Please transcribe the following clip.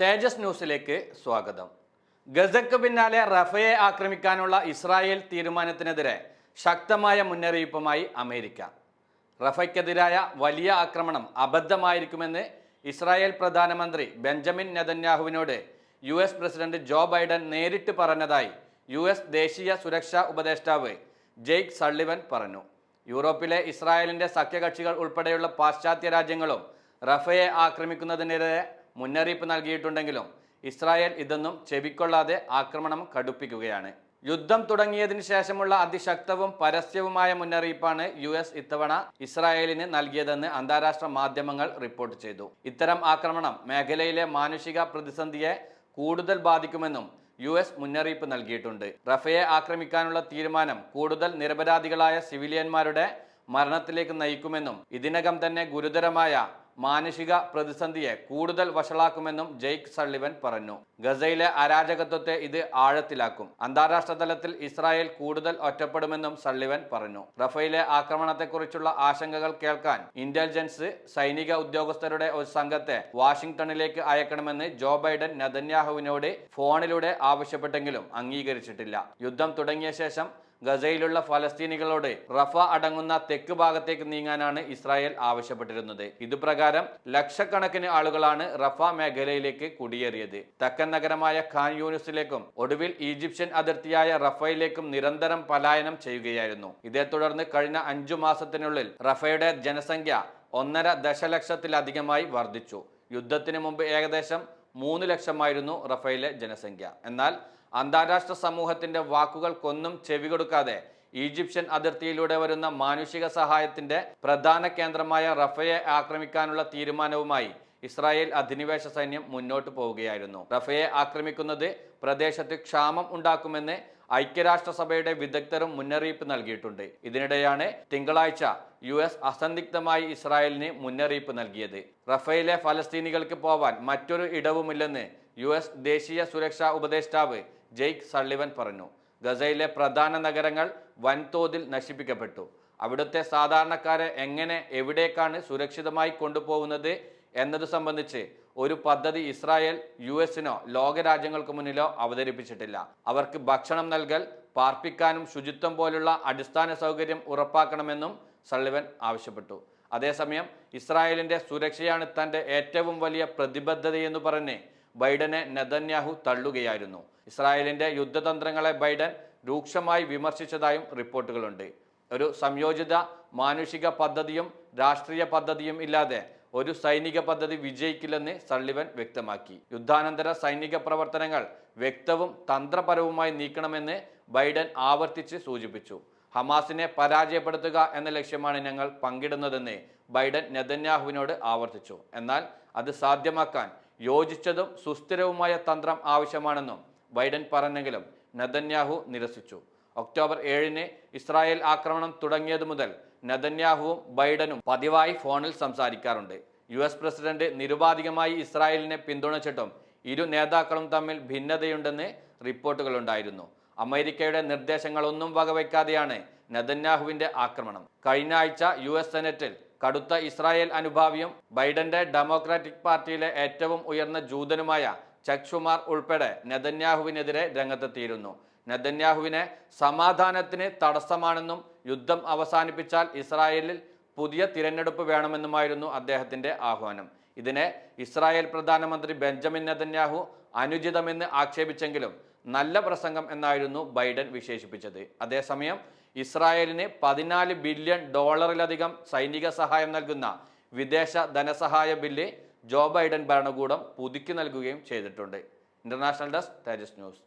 തേജസ് ന്യൂസിലേക്ക് സ്വാഗതം. ഗസക്ക് പിന്നാലെ റഫയെ ആക്രമിക്കാനുള്ള ഇസ്രായേൽ തീരുമാനത്തിനെതിരെ ശക്തമായ മുന്നറിയിപ്പുമായി അമേരിക്ക. റഫയ്ക്കെതിരായ വലിയ ആക്രമണം അബദ്ധമായിരിക്കുമെന്ന് ഇസ്രായേൽ പ്രധാനമന്ത്രി Benjamin നെതന്യാഹുവിനോട് U S president Joe Biden നേരിട്ട് പറഞ്ഞതായി യു എസ് ദേശീയ സുരക്ഷാ ഉപദേഷ്ടാവ് ജെയ്ക്ക് സള്ളിവൻ പറഞ്ഞു. യൂറോപ്പിലെ ഇസ്രായേലിന്റെ സഖ്യകക്ഷികൾ ഉൾപ്പെടെയുള്ള പാശ്ചാത്യ രാജ്യങ്ങളും റഫയെ ആക്രമിക്കുന്നതിനെതിരെ മുന്നറിയിപ്പ് നൽകിയിട്ടുണ്ടെങ്കിലും ഇസ്രായേൽ ഇതൊന്നും ചെവിക്കൊള്ളാതെ ആക്രമണം കടുപ്പിക്കുകയാണ്. യുദ്ധം തുടങ്ങിയതിന് ശേഷമുള്ള അതിശക്തവും പരസ്യവുമായ മുന്നറിയിപ്പാണ് യു എസ് ഇത്തവണ ഇസ്രായേലിന് നൽകിയതെന്ന് അന്താരാഷ്ട്ര മാധ്യമങ്ങൾ റിപ്പോർട്ട് ചെയ്തു. ഇത്തരം ആക്രമണം മേഖലയിലെ മാനുഷിക പ്രതിസന്ധിയെ കൂടുതൽ ബാധിക്കുമെന്നും യു എസ് മുന്നറിയിപ്പ് നൽകിയിട്ടുണ്ട്. റഫയെ ആക്രമിക്കാനുള്ള തീരുമാനം കൂടുതൽ നിരപരാധികളായ സിവിലിയന്മാരുടെ മരണത്തിലേക്ക് നയിക്കുമെന്നും ഇതിനകം തന്നെ ഗുരുതരമായ മാനുഷിക പ്രതിസന്ധിയെ കൂടുതൽ വഷളാക്കുമെന്നും ജെയ്ക്ക് സള്ളിവൻ പറഞ്ഞു. ഗസയിലെ അരാജകത്വത്തെ ഇത് ആഴത്തിലാക്കും. അന്താരാഷ്ട്ര തലത്തിൽ ഇസ്രായേൽ കൂടുതൽ ഒറ്റപ്പെടുമെന്നും സള്ളിവൻ പറഞ്ഞു. റഫയിലെ ആക്രമണത്തെക്കുറിച്ചുള്ള ആശങ്കകൾ കേൾക്കാൻ ഇന്റലിജൻസ് സൈനിക ഉദ്യോഗസ്ഥരുടെ ഒരു സംഘത്തെ വാഷിംഗ്ടണിലേക്ക് അയക്കണമെന്ന് ജോ ബൈഡൻ നദന്യാഹുവിനോട് ഫോണിലൂടെ ആവശ്യപ്പെട്ടെങ്കിലും അംഗീകരിച്ചിട്ടില്ല. യുദ്ധം തുടങ്ങിയ ശേഷം ഗസയിലുള്ള ഫലസ്തീനികളോട് റഫ അടങ്ങുന്ന തെക്ക് ഭാഗത്തേക്ക് നീങ്ങാനാണ് ഇസ്രായേൽ ആവശ്യപ്പെട്ടിരുന്നത്. ഇതുപ്രകാരം ലക്ഷക്കണക്കിന് ആളുകളാണ് റഫ മേഖലയിലേക്ക് കുടിയേറിയത്. തെക്കൻ നഗരമായ ഖാൻ യൂണിസിലേക്കും ഒടുവിൽ ഈജിപ്ഷ്യൻ അതിർത്തിയായ റഫയിലേക്കും നിരന്തരം പലായനം ചെയ്യുകയായിരുന്നു. ഇതേ തുടർന്ന് കഴിഞ്ഞ അഞ്ചു മാസത്തിനുള്ളിൽ റഫയുടെ ജനസംഖ്യ ഒന്നര ദശലക്ഷത്തിലധികമായി വർദ്ധിച്ചു. യുദ്ധത്തിന് മുമ്പ് ഏകദേശം മൂന്ന് ലക്ഷമായിരുന്നു റഫയിലെ ജനസംഖ്യ. എന്നാൽ അന്താരാഷ്ട്ര സമൂഹത്തിന്റെ വാക്കുകൾക്കൊന്നും ചെവി കൊടുക്കാതെ ഈജിപ്ഷ്യൻ അതിർത്തിയിലൂടെ വരുന്ന മാനുഷിക സഹായത്തിന്റെ പ്രധാന കേന്ദ്രമായ റഫയെ ആക്രമിക്കാനുള്ള തീരുമാനവുമായി ഇസ്രായേൽ അധിനിവേശ സൈന്യം മുന്നോട്ട് പോവുകയായിരുന്നു. റഫയെ ആക്രമിക്കുന്നത് പ്രദേശത്ത് ക്ഷാമം ഉണ്ടാക്കുമെന്ന് ഐക്യരാഷ്ട്രസഭയുടെ വിദഗ്ധരും മുന്നറിയിപ്പ് നൽകിയിട്ടുണ്ട്. ഇതിനിടെയാണ് തിങ്കളാഴ്ച യു എസ് അസന്ദിഗ്ധമായി ഇസ്രായേലിന് മുന്നറിയിപ്പ് നൽകിയത്. റഫയിലെ ഫലസ്തീനികൾക്ക് പോവാൻ മറ്റൊരു ഇടവുമില്ലെന്ന് യു എസ് ദേശീയ സുരക്ഷാ ഉപദേഷ്ടാവ് ജെയ്ക്ക് സള്ളിവൻ പറഞ്ഞു. ഗസയിലെ പ്രധാന നഗരങ്ങൾ വൻതോതിൽ നശിപ്പിക്കപ്പെട്ടു. അവിടുത്തെ സാധാരണക്കാരെ എങ്ങനെ എവിടേക്കാണ് സുരക്ഷിതമായി കൊണ്ടുപോകുന്നത് എന്നത് സംബന്ധിച്ച് ഒരു പദ്ധതി ഇസ്രായേൽ യു എസിനോ ലോകരാജ്യങ്ങൾക്ക് മുന്നിലോ അവതരിപ്പിച്ചിട്ടില്ല. അവർക്ക് ഭക്ഷണം നൽകൽ പാർപ്പിക്കാനും ശുചിത്വം പോലുള്ള അടിസ്ഥാന സൗകര്യം ഉറപ്പാക്കണമെന്നും സള്ളിവൻ ആവശ്യപ്പെട്ടു. അതേസമയം ഇസ്രായേലിന്റെ സുരക്ഷയാണ് തന്റെ ഏറ്റവും വലിയ പ്രതിബദ്ധതയെന്ന് പറഞ്ഞ് ബൈഡനെ നെതന്യാഹു തള്ളുകയായിരുന്നു. ഇസ്രായേലിന്റെ യുദ്ധതന്ത്രങ്ങളെ ബൈഡൻ രൂക്ഷമായി വിമർശിച്ചതായും റിപ്പോർട്ടുകളുണ്ട്. ഒരു സംയോജിത മാനുഷിക പദ്ധതിയും രാഷ്ട്രീയ പദ്ധതിയും ഇല്ലാതെ ഒരു സൈനിക പദ്ധതി വിജയിക്കില്ലെന്ന് സള്ളിവൻ വ്യക്തമാക്കി. യുദ്ധാനന്തര സൈനിക പ്രവർത്തനങ്ങൾ വ്യക്തവും തന്ത്രപരവുമായി നീക്കണമെന്ന് ബൈഡൻ ആവർത്തിച്ച് സൂചിപ്പിച്ചു. ഹമാസിനെ പരാജയപ്പെടുത്തുക എന്ന ലക്ഷ്യമാണ് ഞങ്ങൾ പങ്കിടുന്നതെന്ന് ബൈഡൻ നെതന്യാഹുവിനോട് ആവർത്തിച്ചു. എന്നാൽ അത് സാധ്യമാക്കാൻ യോജിച്ചതും സുസ്ഥിരവുമായ തന്ത്രം ആവശ്യമാണെന്നും ബൈഡൻ പറഞ്ഞെങ്കിലും നദന്യാഹു നിരസിച്ചു. ഒക്ടോബർ ഏഴിന് ഇസ്രായേൽ ആക്രമണം തുടങ്ങിയതു മുതൽ നദന്യാഹുവും ബൈഡനും പതിവായി ഫോണിൽ സംസാരിക്കാറുണ്ട്. യു എസ് പ്രസിഡന്റ് നിരുപാധികമായി ഇസ്രായേലിനെ പിന്തുണച്ചിട്ടും ഇരു നേതാക്കളും തമ്മിൽ ഭിന്നതയുണ്ടെന്ന് റിപ്പോർട്ടുകളുണ്ടായിരുന്നു. അമേരിക്കയുടെ നിർദ്ദേശങ്ങളൊന്നും വകവയ്ക്കാതെയാണ് നെതന്യാഹുവിന്റെ ആക്രമണം. കഴിഞ്ഞ ആഴ്ച യു എസ് സെനറ്റിൽ കടുത്ത ഇസ്രായേൽ അനുഭാവിയും ബൈഡന്റെ ഡെമോക്രാറ്റിക് പാർട്ടിയിലെ ഏറ്റവും ഉയർന്ന ജൂതനുമായ ചക്ഷുമാർ ഉൾപ്പെടെ നെതന്യാഹുവിനെതിരെ രംഗത്തെത്തിയിരുന്നു. നെതന്യാഹുവിനെ സമാധാനത്തിന് തടസ്സമാണെന്നും യുദ്ധം അവസാനിപ്പിച്ചാൽ ഇസ്രായേലിൽ പുതിയ തിരഞ്ഞെടുപ്പ് വേണമെന്നുമായിരുന്നു അദ്ദേഹത്തിന്റെ ആഹ്വാനം. ഇതിനെ ഇസ്രായേൽ പ്രധാനമന്ത്രി ബെഞ്ചമിൻ നെതന്യാഹു അനുചിതമെന്ന് ആക്ഷേപിച്ചെങ്കിലും നല്ല പ്രസംഗം എന്നായിരുന്നു ബൈഡൻ വിശേഷിപ്പിച്ചത്. അതേസമയം ഇസ്രായേലിന് പതിനാല് ബില്യൺ ഡോളറിലധികം സൈനിക സഹായം നൽകുന്ന വിദേശ ധനസഹായ ബില്ല് ജോ ബൈഡൻ ഭരണകൂടം പുതുക്കി നൽകുകയും ചെയ്തിട്ടുണ്ട്. International desk Tejas news.